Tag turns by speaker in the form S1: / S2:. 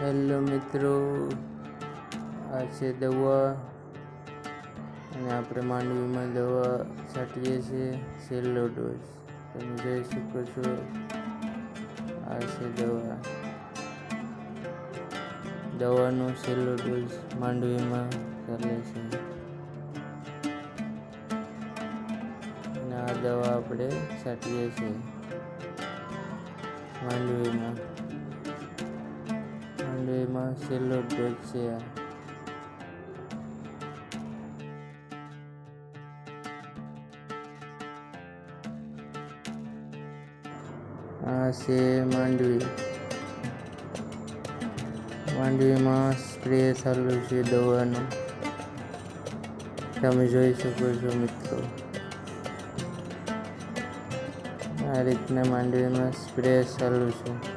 S1: Hello મિત્રો, આ છે દવા. અને આપણે માંડવીમાં દવા છાંટીએ છીએ, છેલ્લો ડોઝ. તમે જોઈ શકો છો, આ છે દવા. દવાનો છેલ્લો ડોઝ માંડવીમાં ચાલે છે. અને આ દવા આપણે છાંટીએ છીએ માંડવીમાં. માંડવીમાં છેલ્લો ડોઝ છે. આ છે માંડવી. માંડવીમાં સ્પ્રે ચાલુ છે દવાનો. તમે જોઈ શકો છો મિત્રો. આ રીતના માંડવીમાં સ્પ્રે ચાલુ છે.